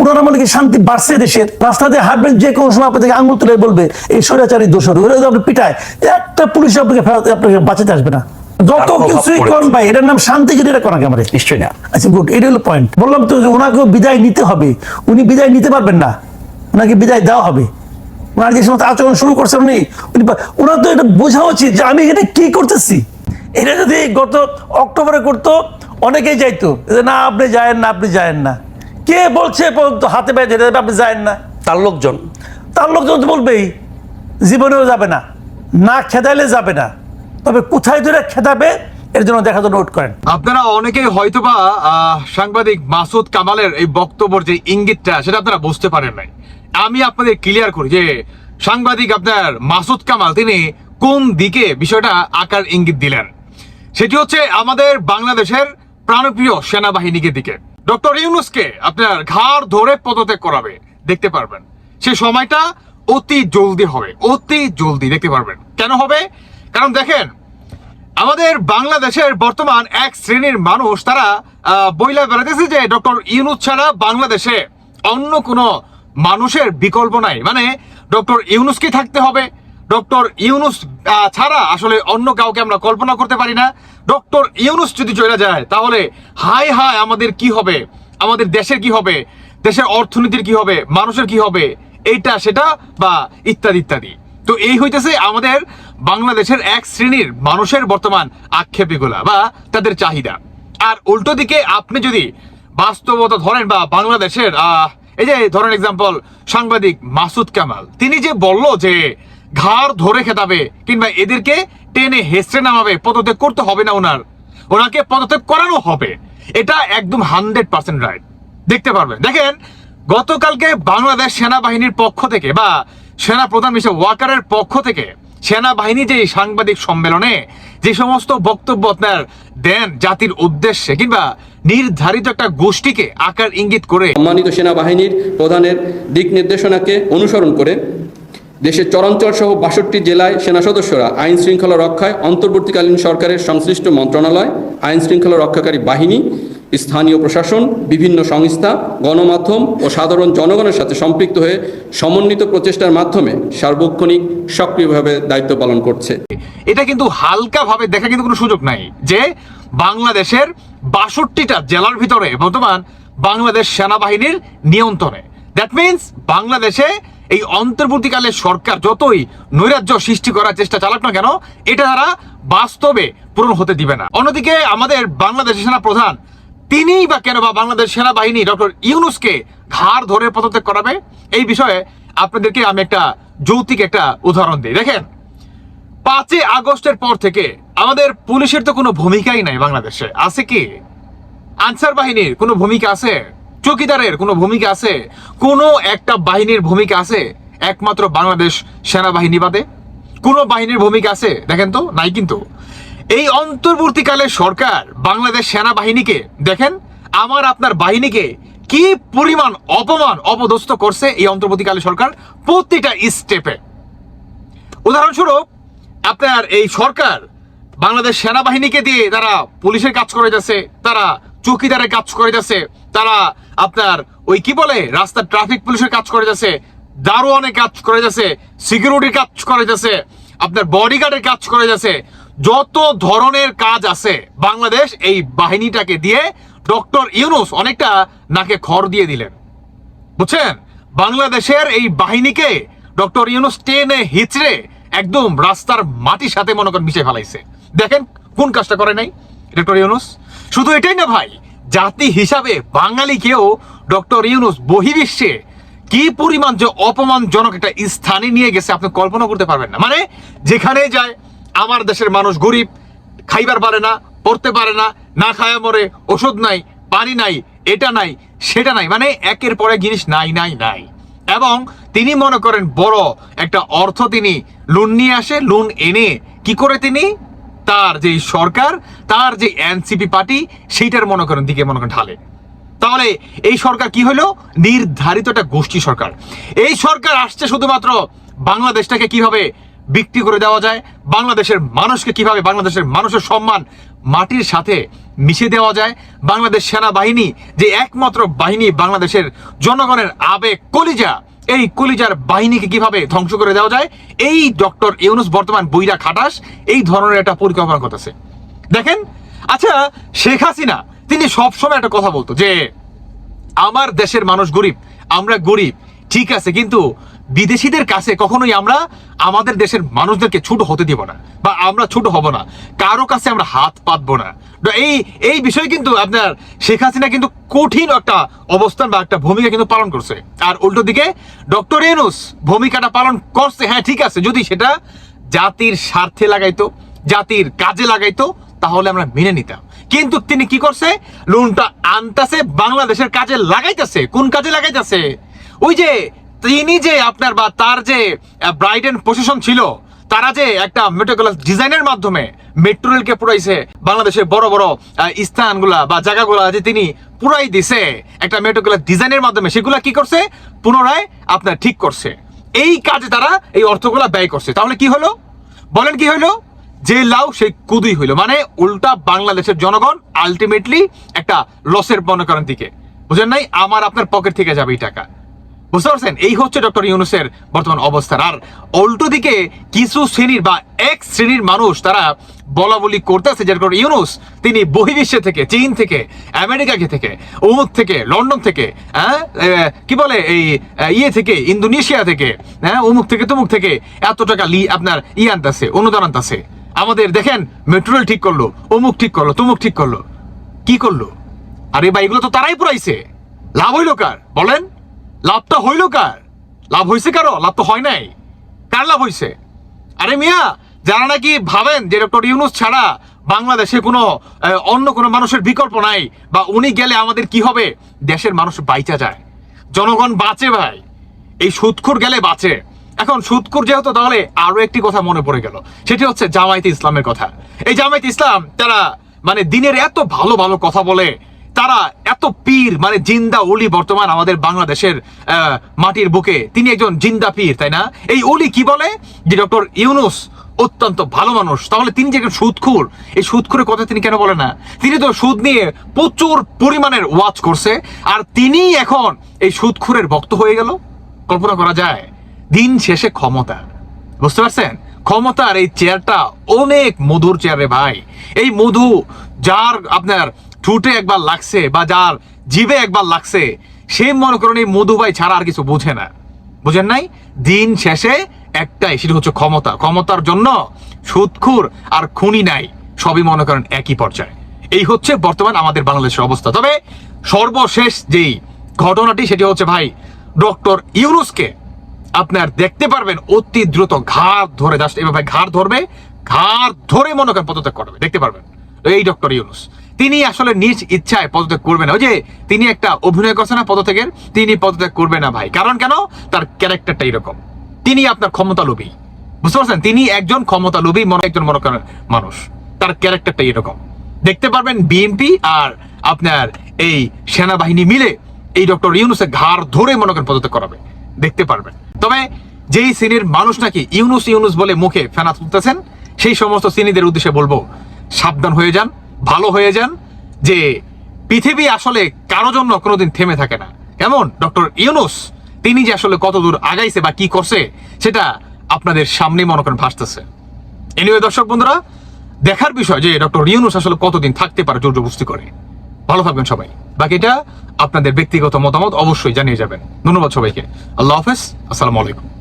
ওনারা মনে কি শান্তি বাড়ছে দেশের? রাস্তাতে হাঁটবেন যে কোনো সময় আপনাদেরকে আঙুল তুলে বলবে এই স্বৈরাচারী দোষর ওরা যদি আপনি পিটায় একটা পুলিশ আপনাকে ফেরাতে আপনাকে বাঁচাতে আসবে না। যত কিছুই করেন ভাই এটার নাম শান্তি যদি এটা করাকে আমাদের নিশ্চয়ই না। আচ্ছা গুড এটা হলো পয়েন্ট বললাম তো যে ওনাকেও বিদায় নিতে হবে। উনি বিদায় নিতে পারবেন না। ওনাকে বিদায় দেওয়া হবে। ওনার যে সমস্ত আচরণ শুরু করছেন উনি উনি ওনার তো এটা বোঝা উচিত যে আমি এটা কি করতেছি। এটা যদি গত অক্টোবরে করতো অনেকেই যাইতো। না আপনি যায়েন না আপনি যায়েন না। কে বলছে হাতে পায়ে যেতে আপনি যায়েন না। তার লোকজন। তার লোকজন তো বলবেই জীবনেও যাবে না না খেদাইলে যাবে না। তবে কোথায় ধরে খেদাবে এর জন্য দেখা জন্য নোট করেন। আপনারা অনেকেই হয়তোবা আহ, সাংবাদিক মাসুদ কামালের এই বক্তব্যের যে ইঙ্গিতটা সেটা আপনারা বুঝতে পারেন নাই। আমি আপনাদের ক্লিয়ার করি যে সাংবাদিক আপনার মাসুদ কামাল তিনি কোন দিকে বিষয়টা আকার ইঙ্গিত দিলেন? সেটি হচ্ছে আমাদের বাংলাদেশের প্রাণপ্রিয় সেনাবাহিনীকে দিকে। ডক্টর ইউনুসকে আপনার ঘাড় ধরে পদত্যাগ করাবে, দেখতে পারবেন। সে সময়টা অতি জলদি হবে, অতি জলদি, দেখতে পারবেন। কেন হবে? কারণ দেখেন, আমাদের বাংলাদেশের বর্তমান এক শ্রেণির মানুষ, তারা বইলা বেড়াতেছে যে ডক্টর ইউনুস ছাড়া বাংলাদেশে অন্য কোনো মানুষের বিকল্প নাই। মানে ডক্টর ইউনুসকে থাকতে হবে। ডক্টর ইউনুস ছাড়া আসলে অন্য কাউকে আমরা কল্পনা করতে পারি না। ডক্টর ইউনুস যদি চলে যায়, তাহলে হাই হাই আমাদের কি হবে? আমাদের দেশের কি হবে? দেশের অর্থনীতির কি হবে? মানুষের কি হবে? এইটা, সেটা বা ইত্যাদি ইত্যাদি। তো এই হইতেছে আমাদের বাংলাদেশের এক শ্রেণির মানুষের বর্তমান আক্ষেপ এগুলা বা তাদের চাহিদা। আর উল্টো দিকে আপনি যদি বাস্তবতা ধরেন বা বাংলাদেশের এই যে ধরেন এক্সাম্পল সাংবাদিক মাসুদ কামাল, তিনি যে বলল যে ঘাড় ধরে খেতাবে কিংবা এদেরকে টেনে হেসড়ে নামাবে, পদত্যাগ করতে হবে না ওনার। ওনাকে পদত্যাগ করানো হবে। এটা একদম হান্ড্রেড পার্সেন্ট রাইট। দেখতে পারবেন। দেখেন, গতকালকে বাংলাদেশ সেনাবাহিনীর পক্ষ থেকে বা সেনা প্রধান মিস্টার ওয়াকারের পক্ষ থেকে সেনাবাহিনী যে সাংবাদিক সম্মেলনে যে সমস্ত বক্তব্য আপনার দেন জাতির উদ্দেশ্যে কিংবা নির্ধারিত একটা গোষ্ঠীকে আকার ইঙ্গিত করে সম্মানিত সেনাবাহিনীর প্রধানের দিক নির্দেশনাকে অনুসরণ করে দেশের চরাঞ্চল সহ বাষট্টি জেলায় সেনা সদস্যরা আইন শৃঙ্খলা রক্ষায় অন্তর্বর্তীকালীন সরকারের সংশ্লিষ্ট মন্ত্রণালয়, আইন শৃঙ্খলা রক্ষাকারী বাহিনী, স্থানীয় প্রশাসন, বিভিন্ন সংস্থা, গণমাধ্যম ও সাধারণ জনগণের সাথে সম্পৃক্ত হয়ে সমন্বিত প্রচেষ্টার মাধ্যমে সার্বক্ষণিক সক্রিয়ভাবে দায়িত্ব পালন করছে। এটা কিন্তু হালকা ভাবে দেখা কিন্তু কোনো সুযোগ নাই যে বাংলাদেশের বাষট্টিটা জেলার ভিতরে বর্তমান বাংলাদেশ সেনাবাহিনীর নিয়ন্ত্রণে। দ্যাট মিন্স বাংলাদেশে এই অন্তর্বর্তীকালে সরকার যতই নৈরাজ্য সৃষ্টি করার চেষ্টা চালাক না কেন, এটা তারা বাস্তবে পূরণ হতে দিবে না। অন্যদিকে আমাদের বাংলাদেশের সেনা প্রধান, তিনিই বা কেন বা বাংলাদেশ সেনাবাহিনী ডক্টর ইউনুসকে ঘাড় ধরে পদত্যাগ করাবে, এই বিষয়ে আপনাদেরকে আমি একটা যৌতিক একটা উদাহরণ দিই। দেখেন, পাঁচই আগস্টের পর থেকে আমাদের পুলিশের তো কোনো ভূমিকাই নাই বাংলাদেশে। আছে কি? আনসার বাহিনীর কোনো ভূমিকা আছে? চৌকিদারের কোনো ভূমিকা আছে? কোনো একটা বাহিনীর ভূমিকা আছে? একমাত্র বাংলাদেশ সেনাবাহিনী বাদে কোনো বাহিনীর ভূমিকা আছে? দেখেন তো, নাই কিন্তু। এই অন্তর্বর্তীকালে সরকার বাংলাদেশ সেনাবাহিনীকে, দেখেন, আমার আপনার বাহিনীকে কি পরিমাণ অপমান অপদস্থ করছে এই অন্তর্বর্তীকালে সরকার প্রতিটা স্টেপে উদাহরণস্বরূপ, আপনার এই সরকার বাংলাদেশ সেনাবাহিনীকে দিয়ে তারা পুলিশের কাজ করে যাচ্ছে, তারা চৌকিদারের কাজ করে যাচ্ছে তারা আপনার ওই কি বলে, রাস্তার ট্রাফিক পুলিশের কাজ করে যাচ্ছে দারোয়ানের কাজ করে যাচ্ছে সিকিউরিটির কাজ করে যাচ্ছে আপনার বডিগার্ডের কাজ করে যাচ্ছে যত ধরনের কাজ আছে, বাংলাদেশ এই বাহিনীটাকে দিয়ে ডক্টর ইউনুস অনেকটা নাকে খড় দিয়ে দিলেন। বুঝছেন? বাংলাদেশের এই বাহিনীকে ডক্টর ইউনুস টেনে হিচড়ে একদম রাস্তার মাটির সাথে মনে করেন মিশে ফেলাইছে। দেখেন, কোন কাজটা করে নাই ডক্টর ইউনুস? শুধু এটাই না ভাই, জাতি হিসাবে বাঙালিকেও ডক্টর ইউনুস বহির্বিশ্বে কি পরিমাণ যে অপমানজনক একটা স্থানে নিয়ে গেছে আপনি কল্পনা করতে পারবেন না। মানে যেখানে যায়, আমার দেশের মানুষ গরিব, খাইবার পারে না, পড়তে পারে না না খায়া মরে, ওষুধ নাই, পানি নাই, এটা নাই, সেটা নাই মানে একের পরে জিনিস নাই নাই নাই। এবং তিনি মনে করেন বড় একটা অর্থ তিনি, লোন নিয়ে আসে, লোন এনে কি করে তিনি? তার যে সরকার, তার যে এনসিপি পার্টি, সেইটার মনে করেন, দিকে মনে করেন ঢালে। তাহলে এই সরকার কি হলো? নির্ধারিত একটা গোষ্ঠী সরকার। এই সরকার আসছে শুধুমাত্র বাংলাদেশটাকে কীভাবে বিক্রি করে দেওয়া যায়, বাংলাদেশের মানুষকে কীভাবে বাংলাদেশের মানুষের সম্মান মাটির সাথে মিশে দেওয়া যায়, বাংলাদেশ সেনাবাহিনী যে একমাত্র বাহিনী বাংলাদেশের জনগণের আবেগ কলিজা এই কলিজার বাহিনীকে কীভাবে ধ্বংস করে দেওয়া যায়? এই ডক্টর ইউনুস বর্তমান বইরা খাটাস, এই ধরনের একটা পরিকল্পনা করতেছে। দেখেন? আচ্ছা শেখ হাসিনা, তিনি সবসময় একটা কথা বলতো যে, আমার দেশের মানুষ গরিব, আমরা গরিব, ঠিক আছে, কিন্তু বিদেশিদের কাছে কখনোই আমরা আমাদের দেশের মানুষদেরকে ছোট হতে দিব না বা আমরা ছোট হব না। কারও কাছে আমরা হাত পাতবো না। এই এই বিষয়ে কিন্তু আপনার শেখ হাসিনা কিন্তু কঠিন একটা অবস্থান বা একটা ভূমিকা কিন্তু পালন করছে। আর উল্টো দিকে ডক্টর এনুস ভূমিকাটা পালন করছে। হ্যাঁ ঠিক আছে, যদি সেটা জাতির স্বার্থে লাগাইতো, জাতির কাজে লাগাইতো, তাহলে আমরা মেনে নিতাম। কিন্তু তিনি কি করছে? লোনটা আনতাছে, বাংলাদেশের কাজে লাগাইতেছে। কোন কাজে লাগাইতেছে? ওই যে তিনি যে আপনার বা তার যে ব্রাইড এন্ড প্রশাসন ছিল, তারা যে একটা মেট্রোগ্লাস ডিজাইনের মাধ্যমে মেট্রো রেলকে পুরাইছে, বাংলাদেশের বড় বড় স্থানগুলা বা জায়গাগুলা যে তিনি পুরাই দিছে, একটা মেট্রোগ্লাস ডিজাইনের মাধ্যমে, সেগুলা কি করছে? পুনরায় আপনার ঠিক করছে। এই কাজে তারা এই অর্থগুলা ব্যয় করছে। তাহলে কি হলো? বলেন কি হলো? যে লাউ সেই কুদুই হইল। মানে উল্টা বাংলাদেশের জনগণ আলটিমেটলি একটা লসের মনে করেন দিকে। বুঝেন নাই? আমার আপনার পকেট থেকে যাবে এই টাকা। বুঝতে পারছেন? এই হচ্ছে ডক্টর ইউনুসের বর্তমান অবস্থান। আর উল্টো দিকে কিছু শ্রেণির বা এক শ্রেণির মানুষ তারা বলা বলি করতেছে, যার কারণে ইউনুস, তিনি বহির্বিশ্বে থেকে, চীন থেকে আমেরিকা থেকে অমুক থেকে, লন্ডন থেকে হ্যাঁ কি বলে, এই ইয়ে থেকে, ইন্দোনেশিয়া থেকে হ্যাঁ অমুক থেকে, তমুক থেকে এত টাকা লি, আপনার ই আনতেছে, অনুদান আনতেছে। আমাদের দেখেন মেট্রো রেল ঠিক করল অমুক ঠিক করল, তমুক ঠিক করল। কি করল? আরে ভাই, এগুলো তো তারাই পুরাইছে। লাভ হইল কার? বলেন। লাভটা হইল কার? লাভ হয়েছে কারও? লাভ তো হয় নাই। কার লাভ হয়েছে আরে মিয়া, যারা নাকি ভাবেন যে ডক্টর ইউনুস ছাড়া বাংলাদেশে কোনো অন্য কোনো মানুষের বিকল্প নাই বা উনি গেলে আমাদের কি হবে? দেশের মানুষ বাইচা যায়। জনগণ বাঁচে ভাই। এই সুদখুর গেলে বাঁচে। এখন সুদখুর যেহেতু, তাহলে আরও একটি কথা মনে পড়ে গেল। সেটি হচ্ছে জামায়াতে ইসলামের কথা। এই জামায়াতে ইসলাম, তারা মানে দিনের এত ভালো ভালো কথা বলে তারা এত পীর মানে জিন্দা অলি বর্তমান আমাদের বাংলাদেশের মাটির বুকে। তিনি একজন জিন্দা পীর, তাই না? এই অলি কি বলে? যে ডক্টর ইউনুস অত্যন্ত ভালো মানুষ। তাহলে তিনি যে একজন সুদখুর এই সুদখুরের কথা তিনি কেন বলে না? তিনি তো সুদ নিয়ে প্রচুর পরিমাণের ওয়াচ করছে, আর তিনি এখন এই সুদখুরের ভক্ত হয়ে গেল। কল্পনা করা যায়, দিন শেষে ক্ষমতা। বুঝতে পারছেন? ক্ষমতার এই চেয়ারটা অনেক মধুর চেয়ার ভাই। এই মধু, যার আপনার ঠুটে একবার লাগছে বা যার জিভে একবার লাগছে, সে মনে করেন এই মধু ভাই ছাড়া আর কিছু বুঝে না। বুঝেন নাই? দিন শেষে একটাই, সেটা হচ্ছে ক্ষমতা। ক্ষমতার জন্য সুদখুর আর খুনি নাই, সবই মনে করেন একই পর্যায়ে। এই হচ্ছে বর্তমান আমাদের বাংলাদেশের অবস্থা। তবে সর্বশেষ যেই ঘটনাটি, সেটি হচ্ছে ভাই, ডক্টর ইউনুসকে আপনার দেখতে পারবেন, অতি দ্রুত ঘাড় ধরে, জাস্ট এভাবে ঘাড় ধরবে, ঘাড় ধরে মনে করেন পদত্যাগ করবে, দেখতে পারবেন। এই ডক্টর ইউনুস। তিনি আসলে নিজ ইচ্ছায় পদত্যাগ করবে না। ওই যে তিনি একটা অভিনয় করছে না পদত্যাগের, তিনি পদত্যাগ করবে না ভাই। কারণ কেন? তার ক্যারেক্টারটা এরকম। তিনি আপনার ক্ষমতা লোভী বুঝতে পারছেন? তিনি একজন ক্ষমতা লোভী মনে একজন মনে করেন মানুষ। তার ক্যারেক্টারটা এরকম। দেখতে পারবেন বিএনপি আর আপনার এই সেনাবাহিনী মিলে এই ডক্টর ইউনুসের ঘাড় ধরে মনে করেন পদত্যাগ করাবে। দেখতে পারবেন। তবে যেই শ্রেণির মানুষ নাকি ইউনুস ইউনুস বলে মুখে ফেনা তুলতেছেন, সেই সমস্ত শ্রেণীদের উদ্দেশ্যে বলব সাবধান হয়ে যান, ভালো হয়ে যান, যে পৃথিবী আসলে কারও জন্য কোনোদিন থেমে থাকে না। কেমন? ডক্টর ইউনুস, তিনি যে আসলে কতদূর আগাইছে বা কি করছে, সেটা আপনাদের সামনে মনে করেন ভাসতেছে। এনিওয়ে দর্শক বন্ধুরা, দেখার বিষয় যে ডক্টর ইউনুস আসলে কতদিন থাকতে পারে জোর জবস্তি করে। ভালো থাকবেন সবাই। বাকিটা আপনাদের ব্যক্তিগত মতামত অবশ্যই জানিয়ে যাবেন। ধন্যবাদ সবাইকে। আল্লাহ হাফেজ। আসসালামু আলাইকুম।